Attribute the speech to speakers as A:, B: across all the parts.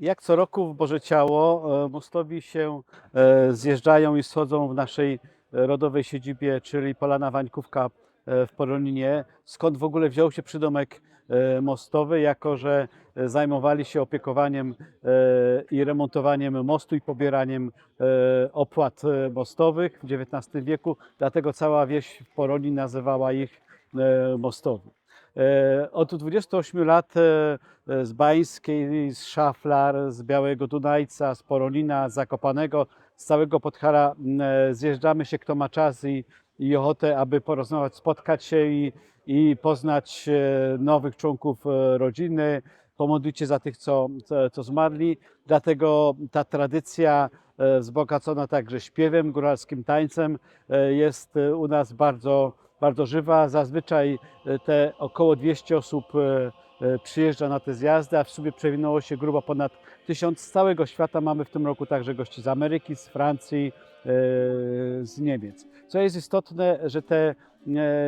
A: Jak co roku w Boże Ciało e, mostowi się e, zjeżdżają i schodzą w naszej e, rodowej siedzibie, czyli Polana Wańkówka w Poroninie. Skąd w ogóle wziął się przydomek mostowy, jako że zajmowali się opiekowaniem i remontowaniem mostu i pobieraniem opłat mostowych w XIX wieku, dlatego cała wieś w Poronin nazywała ich mostowy. E, Od 28 lat e, e, z Bańskiej, z Szaflar, z Białego Dunajca, z Poronina, z Zakopanego, z całego Podhala e, zjeżdżamy się, kto ma czas i, i ochotę, aby porozmawiać, spotkać się i, i poznać e, nowych członków e, rodziny, pomodlić się za tych, co, co, zmarli. Dlatego ta tradycja e, wzbogacona także śpiewem, góralskim tańcem e, jest e, u nas bardzo, bardzo żywa. Zazwyczaj e, te około 200 osób e, e, przyjeżdża na te zjazdy, a w sumie przewinęło się grubo ponad tysiąc z całego świata. Mamy w tym roku także gości z Ameryki, z Francji, z Niemiec. Co jest istotne, że te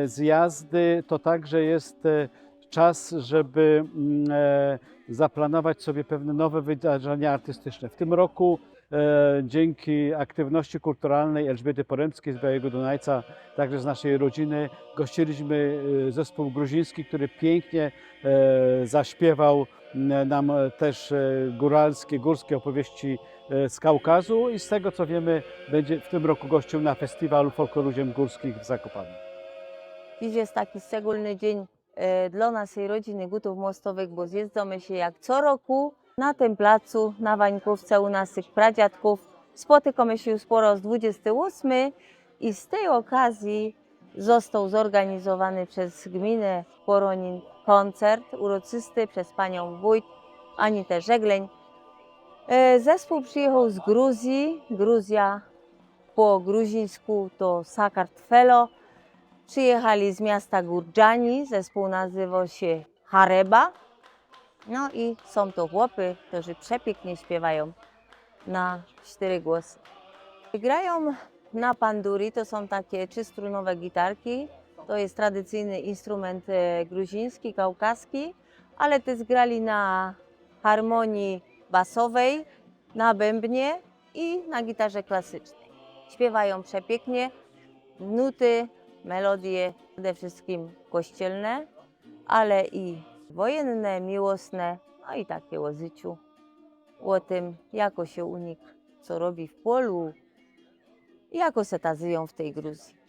A: zjazdy to także jest czas, żeby mm, e, zaplanować sobie pewne nowe wydarzenia artystyczne. W tym roku e, dzięki aktywności kulturalnej Elżbiety Poremskiej z Białego Dunajca, także z naszej rodziny, gościliśmy e, zespół gruziński, który pięknie zaśpiewał nam też góralskie, górskie opowieści z Kaukazu i z tego co wiemy będzie w tym roku gościł na festiwalu folkloru ziem górskich w Zakopanem.
B: Dziś jest taki szczególny dzień dla naszej rodziny Gutów Mostowych, bo zjeżdżamy się jak co roku na tym placu, na Wańkówce u naszych pradziadków. Spotykamy się już po raz 28 i z tej okazji został zorganizowany przez gminę Poronin koncert uroczysty przez panią wójt Anitę Żegleń. E, Zespół przyjechał z Gruzji. Gruzja po gruzińsku to Sakartvelo. Przyjechali z miasta Gurdżani, zespół nazywał się Hareba. No i są to chłopy, którzy przepięknie śpiewają na cztery głosy. Grają na panduri, to są takie trzystrunowe gitarki. To jest tradycyjny instrument e, gruziński, kaukaski, ale też grali na harmonii basowej, na bębnie i na gitarze klasycznej. Śpiewają przepięknie, nuty, melodie przede wszystkim kościelne, ale i wojenne, miłosne, no i takie o życiu, o tym, jako się unik, co robi w polu jako se tazyją w tej Gruzji.